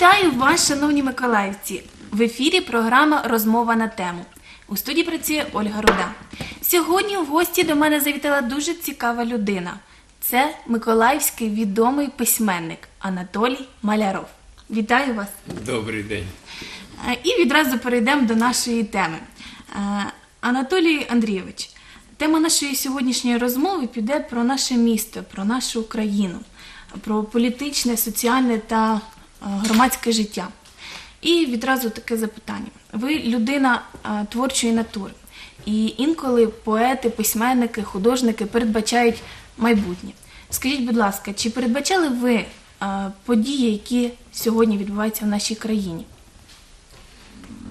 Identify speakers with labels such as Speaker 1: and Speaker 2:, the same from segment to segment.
Speaker 1: Вітаю вас, шановні миколаївці! В ефірі програма Розмова на тему. У студії працює Ольга Руда. Сьогодні в гості до мене завітала дуже цікава людина. Це миколаївський відомий письменник Анатолій Маляров. Вітаю вас!
Speaker 2: Добрий день.
Speaker 1: Е, І відразу перейдемо до нашої теми. Е, Анатолій Андрійович, тема нашої сьогоднішньої розмови піде про наше місто, про нашу Україну, про політичне, соціальне та громадське життя. І відразу таке запитання. Ви людина е, творчої натури, і інколи поети, письменники, художники передбачають майбутнє. Скажіть, будь ласка, чи передбачали ви е, події, які сьогодні відбуваються в нашій країні?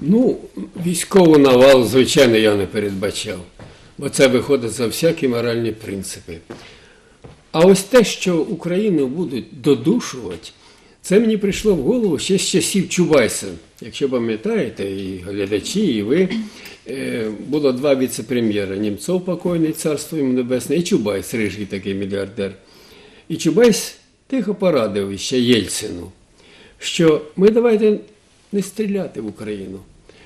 Speaker 2: Ну, військовий навал, звичайно, я не передбачав, бо це виходить за всякі моральні принципи. А ось те, що Україну будуть додушувати, це мені прийшло в голову ще з часів Чубайса. Якщо пам'ятаєте, і глядачі, і ви, е, було два віце-прем'єра Німцов покойний, царство йому небесне, і Чубайс, рижий такий мільярдер. І Чубайс тихо порадив ще Єльцину, що ми давайте не стріляти в Україну,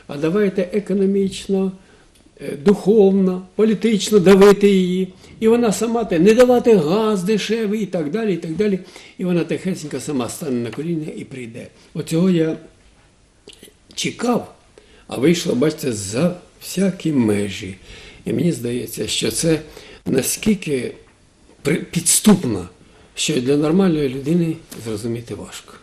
Speaker 2: а давайте економічно, духовно, політично давити її. І вона сама те не давати газ дешевий і так далі. І так далі. І вона тихесенько сама стане на коліна і прийде. Оцього я чекав, а вийшло, бачите, за всякі межі. І мені здається, що це наскільки підступно, що для нормальної людини зрозуміти важко.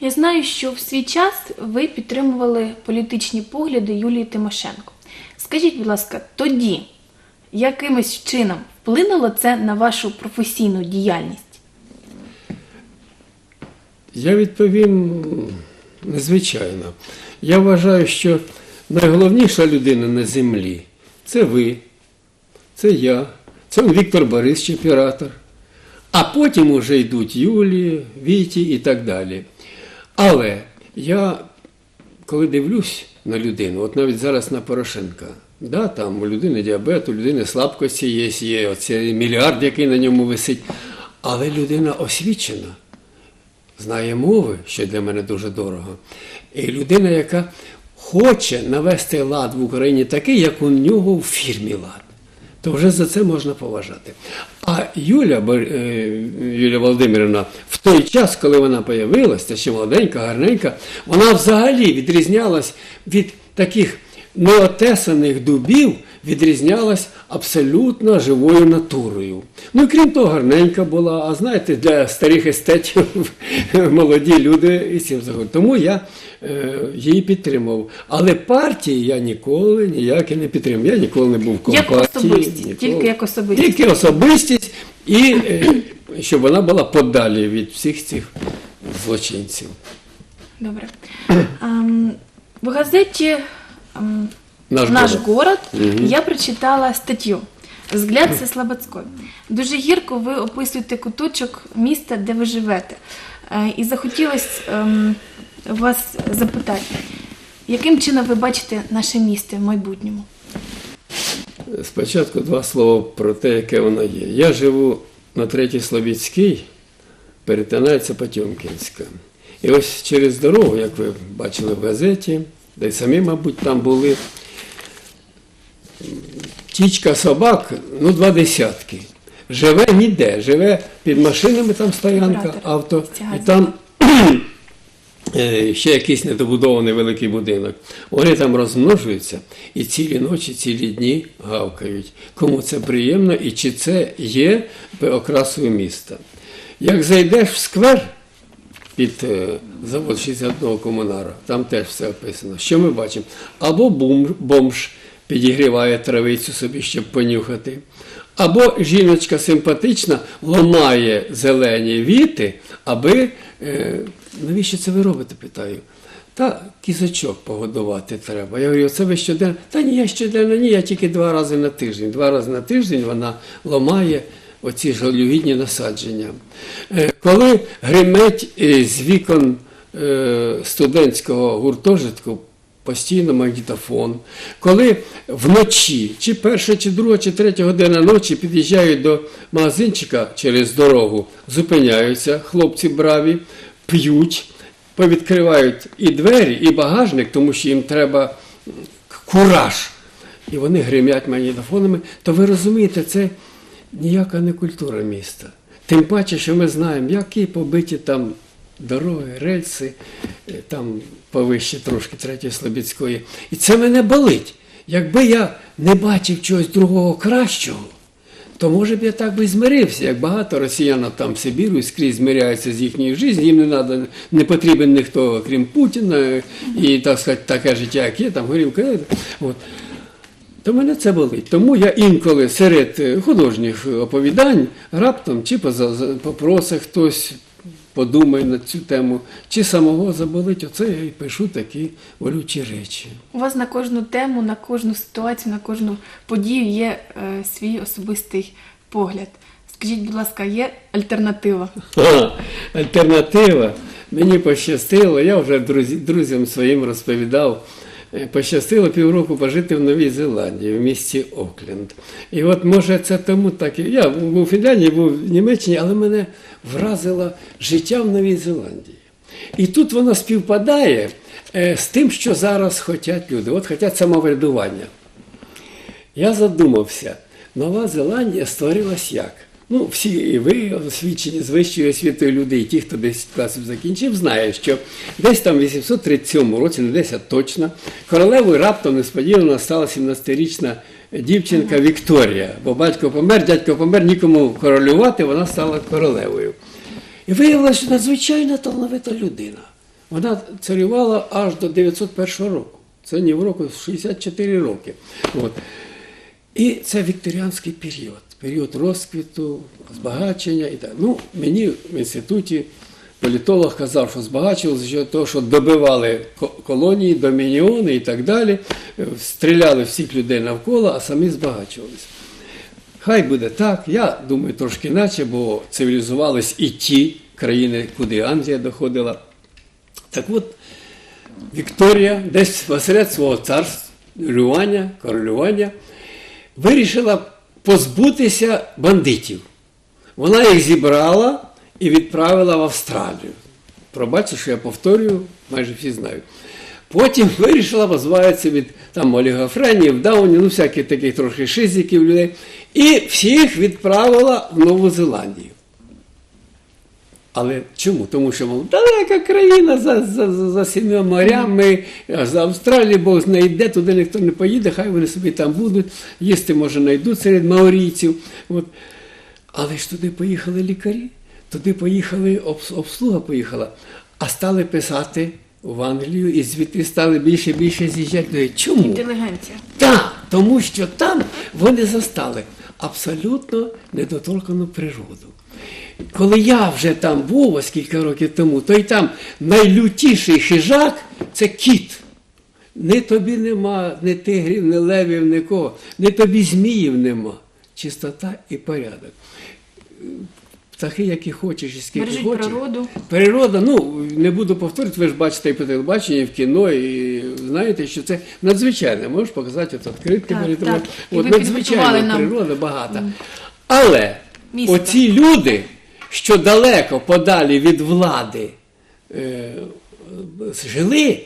Speaker 1: Я знаю, що в свій час ви підтримували політичні погляди Юлії Тимошенко. Скажіть, будь ласка, тоді якимось чином вплинуло це на вашу професійну діяльність?
Speaker 2: Я відповім незвичайно. Я вважаю, що найголовніша людина на землі це ви, це я, це Віктор Борисович, оператор. А потім уже йдуть Юлії, Віті і так далі. Але я, коли дивлюсь на людину, от навіть зараз на Порошенка, да, там у людини діабет, у людини слабкості є, є оцей мільярд, який на ньому висить. Але людина освічена знає мови, що для мене дуже дорого. І людина, яка хоче навести лад в Україні такий, як у нього в фірмі лад, то вже за це можна поважати. А Юля, е, Юлія Володимирівна, в той час, коли вона появилася, ще молоденька, гарненька, вона взагалі відрізнялась від таких неотесаних дубів, відрізнялась абсолютно живою натурою. Ну і крім того, гарненька була. А знаєте, для старих естетів молоді люди і цим заходять. Тому я е, її підтримував. Але партії я ніколи ніяк і не підтримував. Я ніколи не був в
Speaker 1: Як особистість,
Speaker 2: ніколи.
Speaker 1: тільки як особистість.
Speaker 2: Тільки особистість, і е, щоб вона була подалі від всіх цих злочинців.
Speaker 1: Добре. Ем, в газеті ем,
Speaker 2: Наш
Speaker 1: Наш
Speaker 2: город.
Speaker 1: город я прочитала статтю Взгляд це Слободської. Дуже гірко ви описуєте куточок міста, де ви живете. Е, І захотілося ем, вас запитати, яким чином ви бачите наше місто в майбутньому?
Speaker 2: Спочатку два слова про те, яке воно є. Я живу на Третій Слобідській, перетинається Потьомкінська. І ось через дорогу, як ви бачили в газеті, де й самі, мабуть, там були, тічка собак, ну, два десятки. Живе ніде, живе під машинами, там стоянка, авто, і там е, ще якийсь недобудований великий будинок. Вони там розмножуються і цілі ночі, цілі дні гавкають. Кому це приємно і чи це є окрасою міста. Як зайдеш в сквер під е, завод 61 комунара, там теж все описано. Що ми бачимо? Або бомж, бомж підігріває травицю собі, щоб понюхати. Або жіночка симпатична ламає зелені віти, аби. Е, навіщо це ви робите? питаю. Та кізочок погодувати треба. Я говорю, це ви щоденно. Та ні, я щоденно ні, я тільки два рази на тиждень. Два рази на тиждень вона ламає оці жалюгідні насадження. Е, Коли гримить е, з вікон е, студентського гуртожитку постійно магнітофон. Коли вночі, чи перша, чи друга, чи третя година ночі під'їжджають до магазинчика через дорогу, зупиняються хлопці браві, п'ють, повідкривають і двері, і багажник, тому що їм треба кураж. І вони гримять магнітофонами, то ви розумієте, це ніяка не культура міста. Тим паче, що ми знаємо, які побиті там дороги, рельси, е, там повище трошки третьої Слобідської. І це мене болить. Якби я не бачив чогось другого кращого, то може б я так би змирився, як багато росіян там в Сибіру і скрізь змиряються з їхньою життю, їм не надо, не потрібен ніхто, крім Путіна, і так сказати, таке життя, як є, там горілка. От. То мене це болить. Тому я інколи серед е, художніх оповідань раптом чи поза- попросить хтось подумай на цю тему, чи самого заболить, оце я і пишу такі болючі речі.
Speaker 1: У вас на кожну тему, на кожну ситуацію, на кожну подію є е, свій особистий погляд. Скажіть, будь ласка, є альтернатива?
Speaker 2: Альтернатива. Мені пощастило, я вже друзі, друзям своїм розповідав. Е, Пощастило півроку пожити в Новій Зеландії, в місті Окленд. І от може це тому так. Я був у Фінляндії, був в Німеччині, але мене вразило життя в Новій Зеландії. І тут воно співпадає е, з тим, що зараз хочуть люди. От хочуть самоврядування. Я задумався, Нова Зеландія створилась як? Ну, всі і ви освічені з вищою освітою люди, і ті, хто 10 класів закінчив, знають, що десь там в 837 році, не десь, а точно, королевою раптом несподівано стала 17-річна дівчинка Вікторія. Бо батько помер, дядько помер, нікому королювати, вона стала королевою. І виявилося, що надзвичайно талановита людина. Вона царювала аж до 901 року. Це ні в року 64 роки. От. І це вікторіанський період, період розквіту, збагачення і так. Ну, мені в інституті політолог казав, що збагачувалося за того, що добивали колонії, домініони і так далі, стріляли всіх людей навколо, а самі збагачувалися. Хай буде так. Я думаю, трошки інакше, бо цивілізувались і ті країни, куди Англія доходила. Так от, Вікторія десь посеред свого царствування, королювання, вирішила позбутися бандитів. Вона їх зібрала і відправила в Австралію. Пробачте, що я повторюю, майже всі знають. Потім вирішила позбавитися від там олігофренів, даунів, ну всяких таких трохи шизиків людей. І всіх відправила в Нову Зеландію. Але чому? Тому що мов, далека країна за, за, за, за сім'я морями, за Австралію Бог знайде, туди ніхто не поїде, хай вони собі там будуть, їсти, може, знайдуть серед маорійців. От. Але ж туди поїхали лікарі, туди поїхали, обслуга поїхала, а стали писати в Англію і звідти стали більше і більше з'їжджати. Чому?
Speaker 1: Інтелігенція.
Speaker 2: Так, тому що там вони застали абсолютно недоторкану природу. Коли я вже там був ось кілька років тому, то й там найлютіший хижак це кіт. Ні тобі нема, ні тигрів, ні левів, нікого, ні тобі зміїв нема. Чистота і порядок. Птахи, які хочеш, і скільки
Speaker 1: Бережіть
Speaker 2: хочеш.
Speaker 1: природу.
Speaker 2: Природа, ну не буду повторювати, ви ж бачите і по телебаченню, і в кіно, і знаєте, що це надзвичайне. Можеш показати от відкритки
Speaker 1: Так, так.
Speaker 2: От
Speaker 1: ви
Speaker 2: надзвичайна
Speaker 1: нам
Speaker 2: природа багата. Але
Speaker 1: місто.
Speaker 2: оці люди, що далеко подалі від влади е, жили,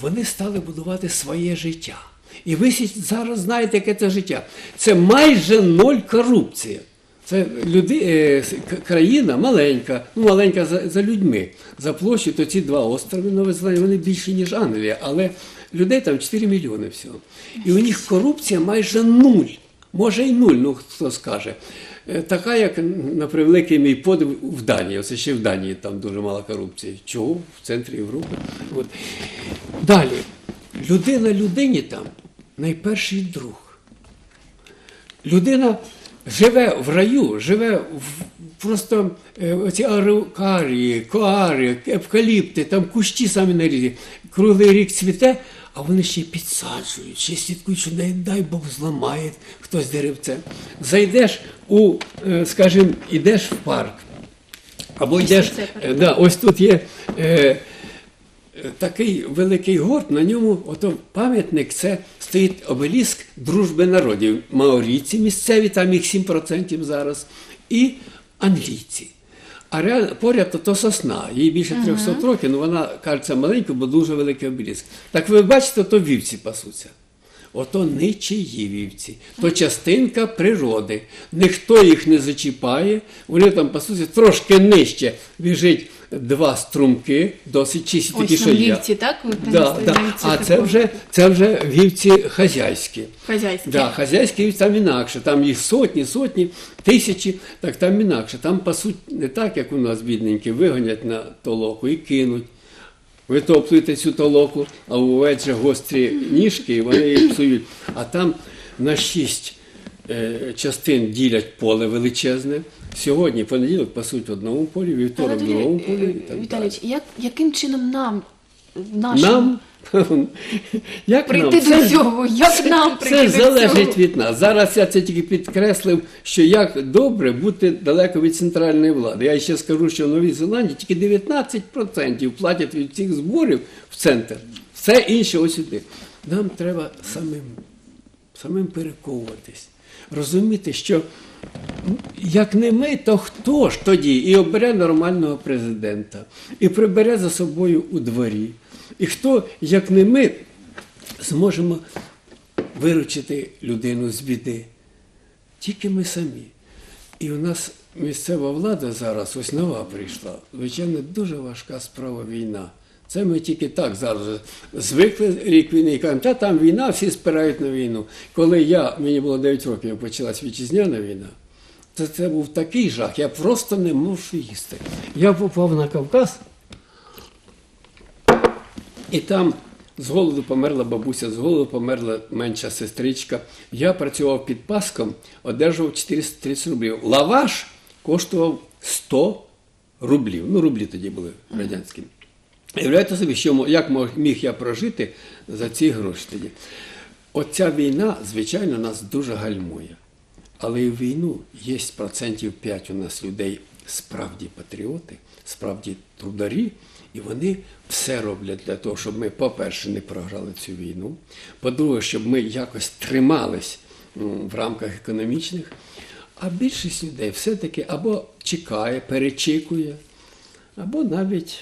Speaker 2: вони стали будувати своє життя. І ви зараз знаєте, яке це життя. Це майже ноль корупція. Це люди, е, країна маленька, ну маленька за, за людьми. За площу, то ці два острови Нової Зеландії, вони більше, ніж Англія, але людей там 4 мільйони всього. І у них корупція майже нуль. Може й нуль, ну хто скаже. Е, Така, як на превеликий мій подив в Данії. Оце ще в Данії там дуже мала корупція. Чого? В центрі Європи. От. Далі. Людина людині там найперший друг. Людина живе в раю, живе в просто е, оці арукарії, коари, евкаліпти, там кущі самі нарізні. Круглий рік цвіте, а вони ще й підсаджують, ще слідкують, що не дай Бог зламає хтось деревце. Зайдеш у, е, скажімо, ідеш в парк, або йдеш, е, да, ось тут є. Е, такий великий горб, на ньому ото пам'ятник, це стоїть обеліск дружби народів. Маорійці місцеві, там їх 7% зараз, і англійці. А реально поряд то, то сосна. Їй більше 300 років, ну вона кажеться маленька, бо дуже великий обрізк. Так ви бачите, то вівці пасуться. Ото ничиї вівці, то частинка природи. Ніхто їх не зачіпає, вони там пасуться трошки нижче. Біжить два струмки, досить чисті, такі, що
Speaker 1: на вівці, так? Ви
Speaker 2: Да,
Speaker 1: принесли
Speaker 2: да.
Speaker 1: навіть
Speaker 2: А
Speaker 1: таку
Speaker 2: це вже, це вже вівці хазяйські.
Speaker 1: хазяйське.
Speaker 2: Да, хазяйські вівці там інакше, там їх сотні, сотні, тисячі, так там інакше. Там пасуть не так, як у нас бідненькі, вигонять на толоку і кинуть. Витоплюєте цю толоку, а у овець же гострі ніжки, і вони їх псують. А там на шість частин ділять поле величезне. Сьогодні понеділок пасуть в одному полі, вівторок в другому полі.
Speaker 1: е,
Speaker 2: І так далі.
Speaker 1: Віталійович, як, яким чином нам, нашим,
Speaker 2: Нам, як
Speaker 1: прийти
Speaker 2: нам?
Speaker 1: До цього? Як нам
Speaker 2: Це
Speaker 1: прийти
Speaker 2: ж
Speaker 1: до
Speaker 2: залежить від нас. Зараз я це тільки підкреслив, що як добре бути далеко від центральної влади. Я ще скажу, що в Новій Зеландії тільки 19% платять від цих зборів в центр. Все інше ось сюди. Нам треба самим, самим перековуватись. Розуміти, що як не ми, то хто ж тоді і обере нормального президента, і прибере за собою у дворі. І хто, як не ми, зможемо виручити людину з біди. Тільки ми самі. І у нас місцева влада зараз, ось нова прийшла. Звичайно, дуже важка справа війна. Це ми тільки так зараз звикли рік війни і кажемо, та там війна, всі спирають на війну. Коли я, мені було 9 років, почалась вітчизняна війна, то це був такий жах, я просто не можу їсти. Я попав на Кавказ, і там з голоду померла бабуся, з голоду померла менша сестричка. Я працював під паском, одержував 430 рублів. Лаваш коштував 100 рублів. Ну, рублі тоді були радянські. Уявляєте собі, що, як міг я прожити за ці гроші. Оця війна, звичайно, нас дуже гальмує. Але і в війну є процентів 5 у нас людей справді патріоти, справді трударі, і вони все роблять для того, щоб ми, по-перше, не програли цю війну. По-друге, щоб ми якось тримались в рамках економічних. А більшість людей все-таки або чекає, перечікує, або навіть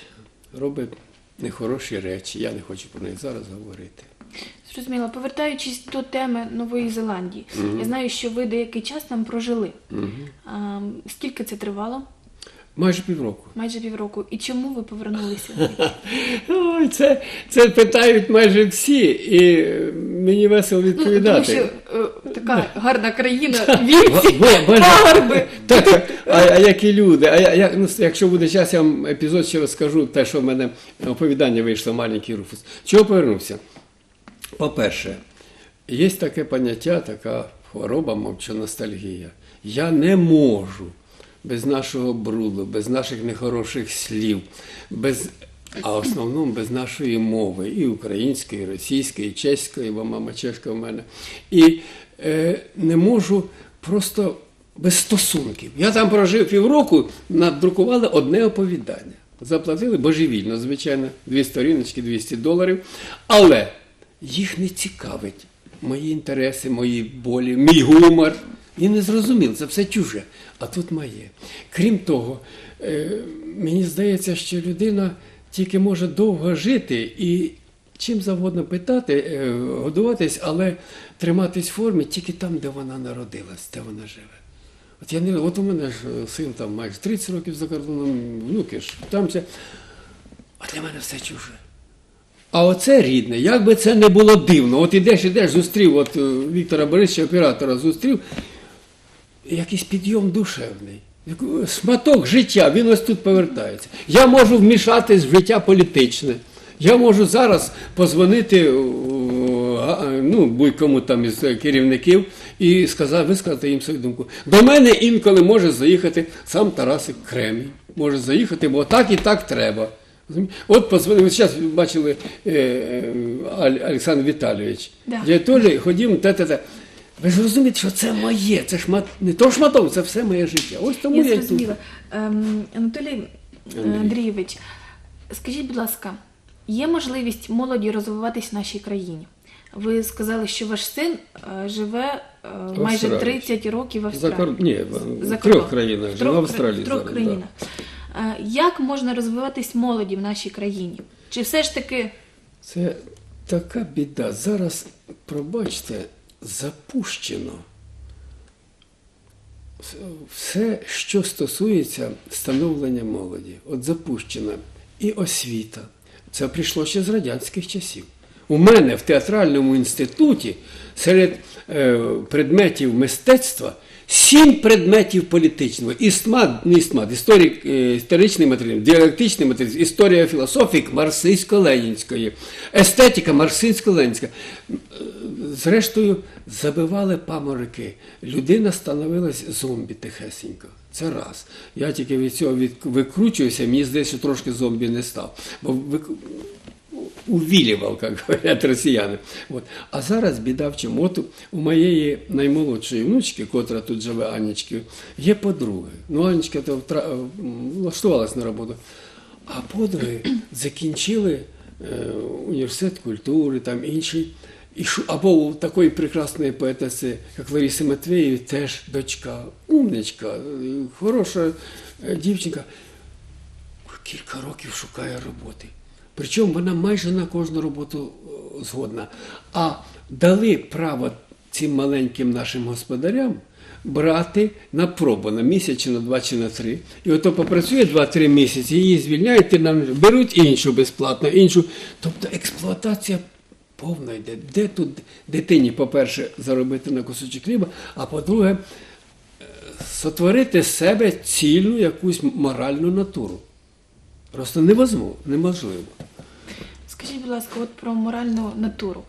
Speaker 2: робить нехороші речі. Я не хочу про них зараз говорити.
Speaker 1: Зрозуміло. Повертаючись до теми Нової Зеландії, я знаю, що ви деякий час там прожили. А, скільки це тривало?
Speaker 2: Майже півроку.
Speaker 1: Майже півроку. І чому ви повернулися?
Speaker 2: Ой, це, це питають майже всі, і мені весело
Speaker 1: Ну, тому
Speaker 2: відповідати.
Speaker 1: що е, така гарна країна, вівці, пагорби.
Speaker 2: Так, а, а які люди? А я, я, ну, якщо буде час, я вам епізод ще розкажу, те, що в мене оповідання вийшло маленький Руфус. Чого повернувся? По-перше, є таке поняття, така хвороба, мовча ностальгія. Я не можу без нашого бруду, без наших нехороших слів, без, а в основному без нашої мови, і української, і російської, і чеської, бо мама чешка в мене. І е, не можу просто без стосунків. Я там прожив півроку, надрукували одне оповідання. Заплатили божевільно, звичайно, дві сторіночки, 200 доларів. Але їх не цікавить мої інтереси, мої болі, мій гумор. І не зрозуміло, це все чуже. А тут моє. Крім того, е, мені здається, що людина тільки може довго жити і чим завгодно питати, е, годуватись, але триматись в формі тільки там, де вона народилась, де вона живе. От я не от у мене ж е, син там майже 30 років за кордоном, внуки ж там все. А для мене все чуже. А оце рідне, як би це не було дивно. От ідеш, ідеш, зустрів, от е, Віктора Борисовича, оператора зустрів, якийсь підйом душевний. Як- Шматок життя, він ось тут повертається. Я можу вмішатись в життя політичне. Я можу зараз позвонити ну, будь-кому там із е, керівників і сказати, висказати їм свою думку. До мене інколи може заїхати сам Тарасик Кремінь. Може заїхати, бо так і так треба. От позвонив, зараз бачили е, е, Олександр Віталійович.
Speaker 1: Да.
Speaker 2: Я Толі, ходімо, те-те-те. Ви ж розумієте, що це моє, це шмат, не то шматок, це все моє життя. Ось тому
Speaker 1: Я
Speaker 2: я, й тут.
Speaker 1: зрозуміла. Ем, Анатолій е,
Speaker 2: Андрій.
Speaker 1: Андрійович, скажіть, будь ласка, є можливість молоді розвиватись в нашій країні? Ви сказали, що ваш син живе майже
Speaker 2: Австралії.
Speaker 1: 30 років в
Speaker 2: За
Speaker 1: Австралії.
Speaker 2: кор... Ні, в
Speaker 1: За
Speaker 2: трьох країнах,
Speaker 1: В
Speaker 2: живе в Австралії
Speaker 1: в трьох
Speaker 2: зараз.
Speaker 1: країнах. Е, Як можна розвиватись молоді в нашій країні? Чи все ж таки
Speaker 2: Це така біда. Зараз, пробачте, запущено все, що стосується становлення молоді. От запущена і освіта. Це прийшло ще з радянських часів. У мене в театральному інституті серед е, предметів мистецтва сім предметів політичного. Істмат, не істмат, історик, е, історичний матеріал, діалектичний матеріал, історія філософік марксистсько-ленінської, естетика марксистсько-ленінська. Е, Зрештою, забивали паморики. Людина становилась зомбі тихесенько. Це раз. Я тільки від цього від, викручуюся, мені здається, що трошки зомбі не став. Бо увілював, як говорять росіяни. От. А зараз біда в чому? От у моєї наймолодшої внучки, котра тут живе Анічки, є подруги. Ну, Анічка то втра... влаштувалась на роботу. А подруги закінчили е, університет культури, там інший. І шу- або у такої прекрасної поетеси, як Лариси Матвієві, теж дочка, умничка, е, хороша е, дівчинка кілька років шукає роботи. Причому вона майже на кожну роботу е, згодна. А дали право цим маленьким нашим господарям брати на пробу на місяць, чи на два, чи на три. І ото попрацює два-три місяці, її звільняють, і нам беруть іншу безплатно, іншу. Тобто експлуатація повна йде. Де тут дитині, по-перше, заробити на кусочок хліба, а по-друге, сотворити з себе цільну якусь моральну натуру. Просто неможливо.
Speaker 1: Скажіть, будь ласка, от про моральну натуру.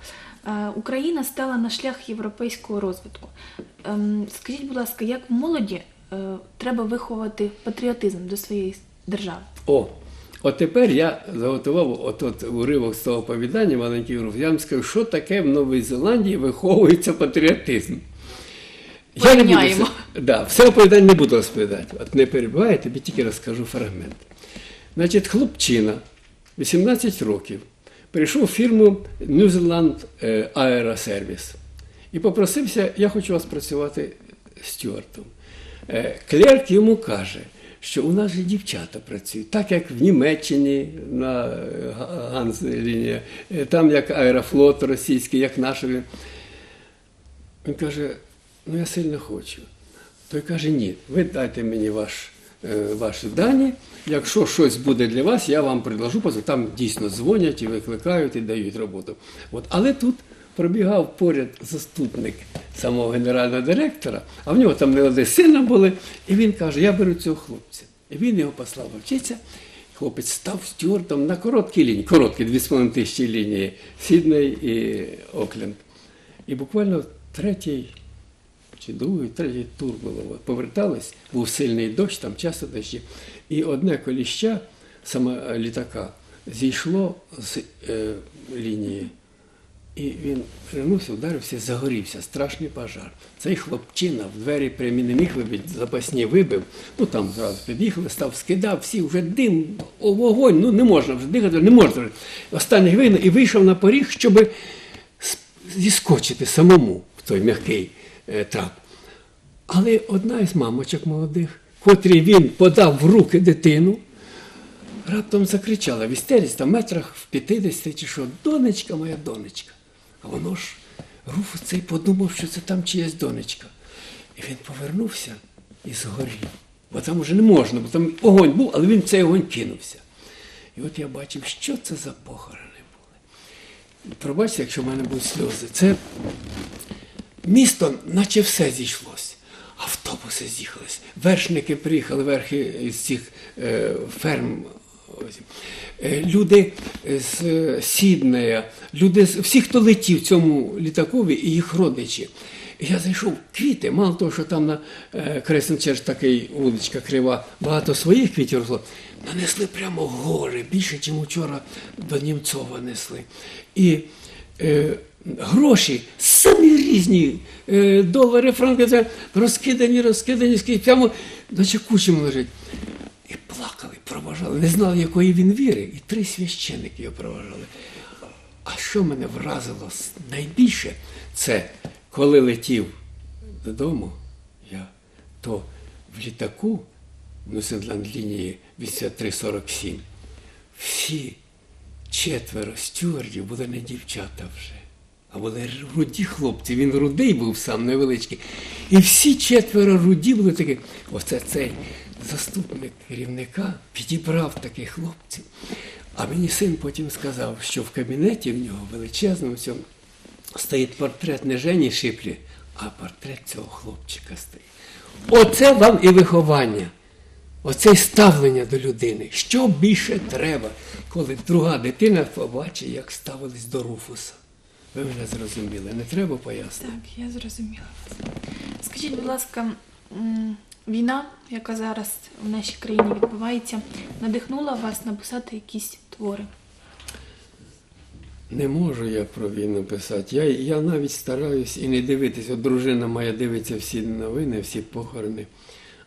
Speaker 1: Е, Україна стала на шлях європейського розвитку. Ем, Скажіть, будь ласка, як в молоді е, треба виховати патріотизм до своєї держави?
Speaker 2: О, от тепер я заготував от, от уривок з того оповідання, маленький уривок. Я вам скажу, що таке в Новій Зеландії виховується патріотизм. Я не буду да, все оповідання не буду розповідати. От не перебуває, тобі тільки розкажу фрагмент. Значить, хлопчина, 18 років, прийшов в фірму New Zealand е, Aeroservice і попросився, я хочу вас працювати стюартом. Е, Клерк йому каже, що у нас же дівчата працюють, так як в Німеччині на е, Га- Ганзліні, е, там як аерофлот російський, як наш. Він каже, ну я сильно хочу. Той каже, ні, ви дайте мені ваш, ваші дані. Якщо щось буде для вас, я вам предложу, там дійсно дзвонять і викликають і дають роботу. От. Але тут пробігав поряд заступник самого генерального директора, а в нього там не один сина були, і він каже, я беру цього хлопця. І він його послав вчитися. Хлопець став стюартом на короткій лінії, короткі 2,5 тисячі лінії Сідней і Окленд. І буквально третій чи другий, третій тур було. Повертались, був сильний дощ, там часто дощі. І одне коліща саме літака зійшло з е, лінії. І він вернувся, вдарився, загорівся, страшний пожар. Цей хлопчина в двері прямі не міг вибити, запасні вибив. Ну там зразу під'їхали, став, скидав, всі вже дим, о, вогонь, ну не можна вже дихати, не можна. Останній вийняв і вийшов на поріг, щоб зіскочити самому в той м'який трап. Але одна із мамочок молодих, котрій він подав в руки дитину, раптом закричала в істериці, там метрах в 50 чи що, донечка моя донечка. А воно ж Руф цей подумав, що це там чиясь донечка. І він повернувся і згорів. Бо там уже не можна, бо там огонь був, але він в цей огонь кинувся. І от я бачив, що це за похорони були. Пробачте, якщо в мене будуть сльози. Це місто, наче все зійшлось. Автобуси з'їхались, вершники приїхали, верхи з цих е, ферм. Е, Люди з Сіднея, люди з всі, хто летів в цьому літакові, і їх родичі. Я зайшов квіти, мало того, що там на е, такий вуличка крива, багато своїх квітів росло, нанесли прямо гори, більше, ніж вчора до Німцова несли. І е, гроші самі різні, е, долари, франки, це розкидані, розкидані, скрізь, прямо кучами лежить. І плакали, проважали, не знали, якої він віри. І три священники його проважали. А що мене вразило найбільше, це коли летів додому, я, то в літаку Ньюзенланд лінії 8347. Всі четверо стюардів були не дівчата вже, а були руді хлопці. Він рудий був сам невеличкий. І всі четверо руді були такі. Оце цей заступник керівника підібрав таких хлопців. А мені син потім сказав, що в кабінеті в нього величезному цьому стоїть портрет не Жені Шиплі, а портрет цього хлопчика стоїть. Оце вам і виховання. Оце й ставлення до людини. Що більше треба, коли друга дитина побачить, як ставились до Руфуса. Ви мене зрозуміли, не треба пояснити.
Speaker 1: Так, я зрозуміла вас. Скажіть, будь ласка, війна, яка зараз в нашій країні відбувається, надихнула вас написати якісь твори?
Speaker 2: Не можу я про війну писати. Я, я навіть стараюсь і не дивитись. От дружина моя дивиться всі новини, всі похорони.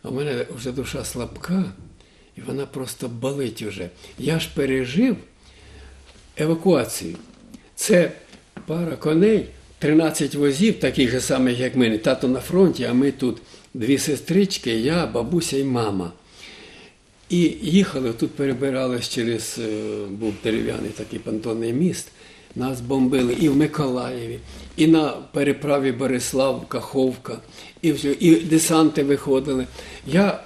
Speaker 2: А в мене вже душа слабка, і вона просто болить уже. Я ж пережив евакуацію. Це пара коней, 13 возів, таких же самих, як ми. Тато на фронті, а ми тут дві сестрички, я, бабуся і мама. І їхали, тут перебирались через, е, був дерев'яний такий понтонний міст. Нас бомбили і в Миколаєві, і на переправі Борислав, Каховка, і, все, і десанти виходили. Я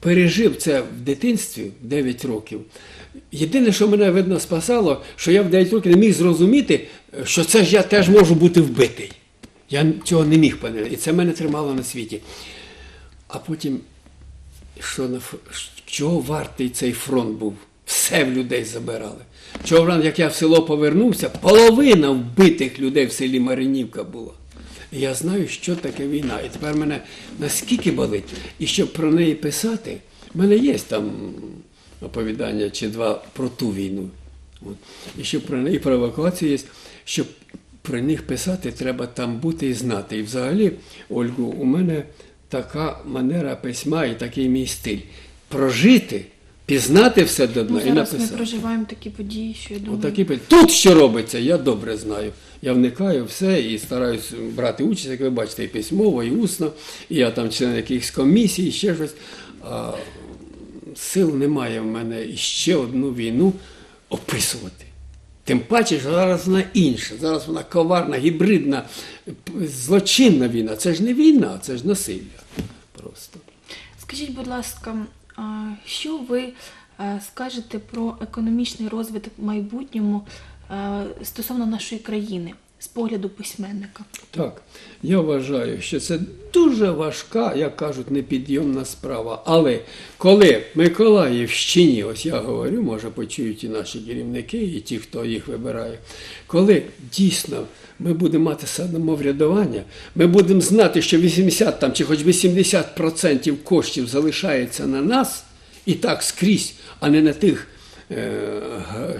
Speaker 2: пережив це в дитинстві 9 років. Єдине, що мене видно спасало, що я в 9 років не міг зрозуміти, що це ж я теж можу бути вбитий. Я цього не міг поняти. І це мене тримало на світі. А потім що на чого вартий цей фронт був? Все в людей забирали. Чого як я в село повернувся, половина вбитих людей в селі Маринівка була. І я знаю, що таке війна. І тепер мене наскільки болить. І щоб про неї писати, в мене є там оповідання чи два про ту війну. І щоб про неї про евакуацію є, щоб про них писати, треба там бути і знати. І взагалі, Ольгу, у мене така манера письма і такий мій стиль. Прожити, пізнати все до дна
Speaker 1: Ну,
Speaker 2: і
Speaker 1: зараз ми проживаємо такі події, що я думаю.
Speaker 2: Отакі пи- Тут що робиться, я добре знаю. Я вникаю все і стараюсь брати участь, як ви бачите, і письмово, і усно, і я там член якихось комісій, і ще щось. А сил немає в мене і ще одну війну описувати. Тим паче, що зараз вона інша, зараз вона коварна, гібридна, злочинна війна. Це ж не війна, це ж насилля. Просто.
Speaker 1: Скажіть, будь ласка, що ви е, скажете про економічний розвиток в майбутньому е, стосовно нашої країни з погляду письменника?
Speaker 2: Так, я вважаю, що це дуже важка, як кажуть, непідйомна справа. Але коли Миколаївщині, ось я говорю, може почують і наші керівники, і ті, хто їх вибирає, коли дійсно ми будемо мати самоврядування, ми будемо знати, що 80 там, чи хоч би 70% коштів залишається на нас, і так скрізь, а не на тих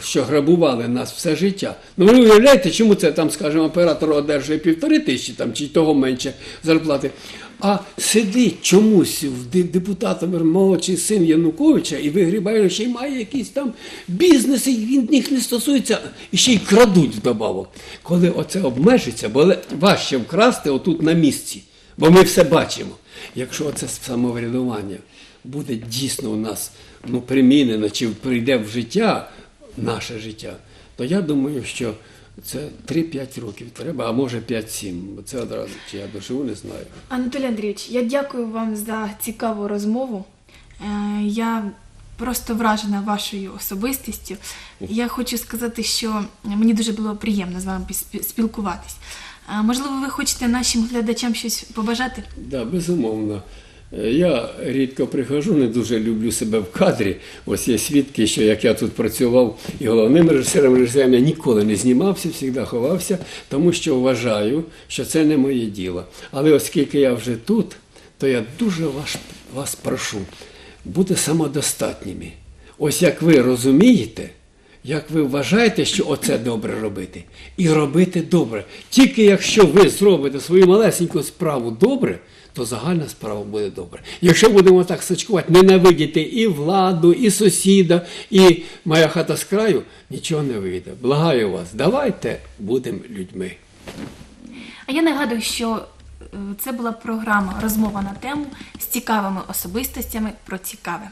Speaker 2: що грабували нас все життя. Ну ви уявляєте, чому це там, скажімо, оператор одержує півтори тисячі там, чи того менше зарплати, а сидить чомусь в де- депутата молодший син Януковича і вигрібає, ще й має якісь там бізнеси, і він їх не стосується, і ще й крадуть вдобавок. Коли оце обмежиться, бо важче вкрасти отут на місці, бо ми все бачимо. Якщо це самоврядування буде дійсно у нас ну, примінено чи прийде в життя, наше життя, то я думаю, що це 3-5 років треба, а може 5-7. Бо це одразу, чи я доживу, не знаю.
Speaker 1: Анатолій Андрійович, я дякую вам за цікаву розмову. Е, Я просто вражена вашою особистістю. Я хочу сказати, що мені дуже було приємно з вами спілкуватись. Е, Можливо, ви хочете нашим глядачам щось побажати?
Speaker 2: Да, безумовно. Е, Я рідко приходжу, не дуже люблю себе в кадрі. Ось є свідки, що як я тут працював і головним режисером, режисером я ніколи не знімався, завжди ховався, тому що вважаю, що це не моє діло. Але оскільки я вже тут, то я дуже вас, вас прошу бути самодостатніми. Ось як ви розумієте, як ви вважаєте, що оце добре робити, і робити добре. Тільки якщо ви зробите свою малесеньку справу добре, то загальна справа буде добре. Якщо будемо так сочкувати, ненавидіти і владу, і сусіда, і моя хата з краю, нічого не вийде. Благаю вас, давайте будемо людьми.
Speaker 1: А я нагадую, що е, це була програма розмова на тему з цікавими особистостями про цікаве.